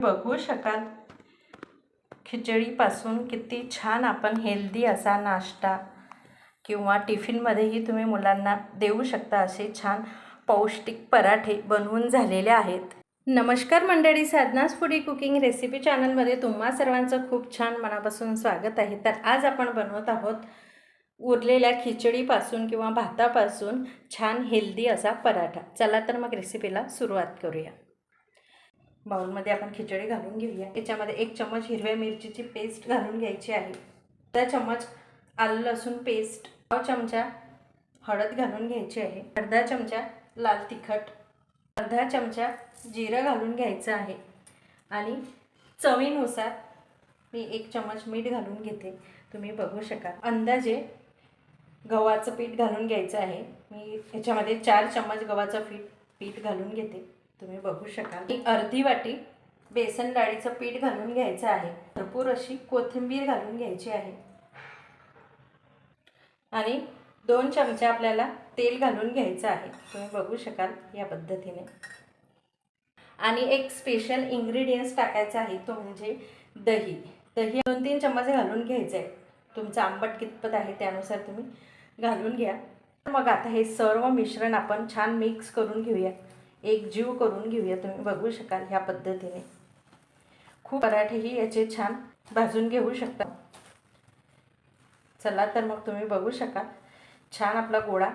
बघू शकाल. खिचडीपासून किती छान आपण हेल्दी असा नाश्ता किंवा टिफिनमध्येही तुम्ही मुलांना देऊ शकता असे छान पौष्टिक पराठे बनवून झालेले आहेत. नमस्कार मंडळी साधनास फुडी कुकिंग रेसिपी चॅनलमध्ये तुम्हा सर्वांचं खूप छान मनापासून स्वागत आहे. तर आज आपण बनवत आहोत उरलेल्या खिचडीपासून किंवा भातापासून छान हेल्दी असा पराठा. चला तर मग रेसिपीला सुरुवात करूया. बाउलमध्ये आपण खिचडी घालून घेऊया. याच्यामध्ये एक चम्मच हिरव्या मिरचीची पेस्ट घालून घ्यायची आहे. त्या चम्मच आलं लसूण पेस्ट पाव चमचा हळद घालून घ्यायची आहे. अर्धा चमचा लाल तिखट अर्धा चमचा जिरं घालून घ्यायचं आहे. आणि चवीनुसार मी एक चम्मच मीठ घालून घेते. तुम्ही बघू शकाल. अंदाजे गव्हाचं पीठ घालून घ्यायचं आहे. मी ह्याच्यामध्ये चार चम्मच गव्हाचं पीठ पीठ घालून घेते. तुम्ही बघू शकाल. अर्धी वाटी बेसन डाळीचं पीठ घालून घ्यायचं आहे. भरपूर अशी कोथिंबीर घालून घ्यायची आहे. आणि दोन चमचे आपल्याला तेल घालून घ्यायचं आहे. तुम्ही बघू शकाल या पद्धतीने. आणि एक स्पेशल इन्ग्रेडियंट्स टाकायचा आहे. तो म्हणजे दही. दही दोन तीन चम्मच घालून घ्यायचं आहे तुमचं आंबट कितपत आहे त्यानुसार तुम्ही घालून घ्या. मग आता हे सर्व मिश्रण आपण छान मिक्स करून घेऊया. एक जीव करून घेऊया तुम्ही बघू शकाल ह्या पद्धतीने. खूप पराठेही याचे छान भाजून घेऊ शकता. चला तर मग तुम्ही बघू शकाल. छान आपला गोळा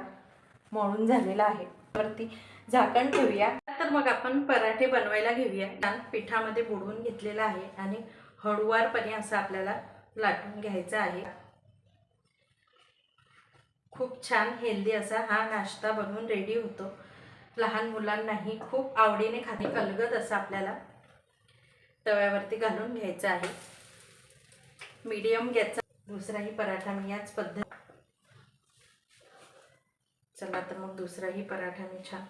मळून झालेला आहे. वरती झाकण ठेवूया. तर मग आपण पराठे बनवायला घेऊया. छान पिठामध्ये बुडवून घेतलेला आहे आणि हळुवारपणे असं आपल्याला लाटून घ्यायचा आहे. खूप छान हेल्दी असा हा नाश्ता बनवून रेडी होतो. लहान मुलांनाही खूप आवडीने खाते. कलगत असं आपल्याला तव्यावरती घालून घ्यायचं आहे. मीडियम गॅसचा दुसराही पराठा मी याच पद्धत चला तर मग दुसराही पराठा मी छान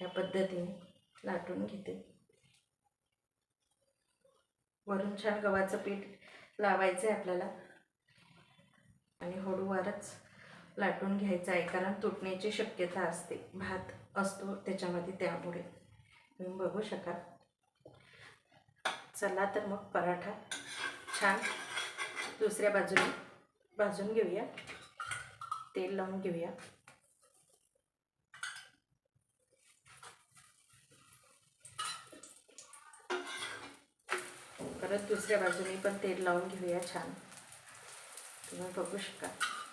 या पद्धतीने लाटून घेते. वरून छान गव्हाचं पीठ लावायचं आहे आपल्याला. आणि हळूवारच लाटून घ्यायचं आहे कारण तुटण्याची शक्यता असते. भात असतो त्याच्यामध्ये त्यामुळे. तुम्ही बघू शकाल. चला तर मग पराठा छान दुसऱ्या बाजूने भाजून घेऊया. तेल लावून घेऊया. परत दुसऱ्या बाजूने पण तेल लावून घेऊया छान. तुम्ही बघू शकाल.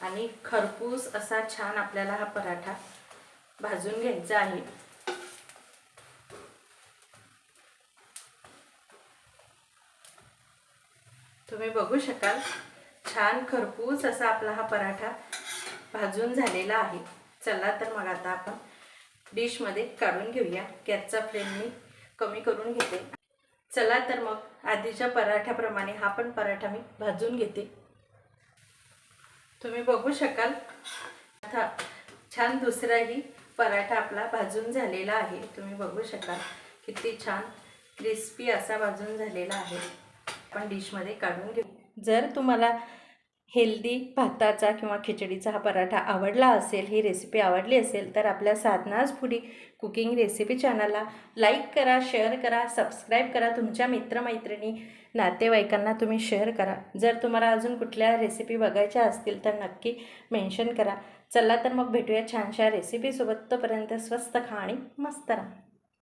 आणि खरपूस असा छान आपल्याला हा पराठा भाजून घ्यायचा आहे. तुम्ही बघू शकाल छान खरपूस असा आपला हा पराठा भाजून झालेला आहे. चला तर मग आता आपण डिशमध्ये काढून घेऊया. गॅसचा फ्लेम मी कमी करून घेते. चला तर मग आधीच्या पराठ्याप्रमाणे हा पण पराठा मी भाजून घेते. तुम्ही बघू शकाल. आता छान दुसराही पराठा आपला भाजून झालेला आहे. तुम्ही बघू शकाल. किती छान क्रिस्पी असा भाजून झालेला आहे. आपण डिशमध्ये काढून घेऊ. जर तुम्हाला हेल्दी भाताचा किंवा खिचडीचा हा पराठा आवडला असेल ही रेसिपी आवडली असेल तर आपल्या साधनाज फुडी कुकिंग रेसिपी चॅनलला लाईक करा शेअर करा सबस्क्राईब करा. तुमच्या मित्रमैत्रिणी नातेवाईकांना तुम्ही शेअर करा. जर तुम्हाला अजून कुठल्या रेसिपी बघायच्या असतील तर नक्की मेन्शन करा. चला तर मग भेटूया छानशा रेसिपीसोबत तोपर्यंत स्वस्त खा आणि मस्त राहा.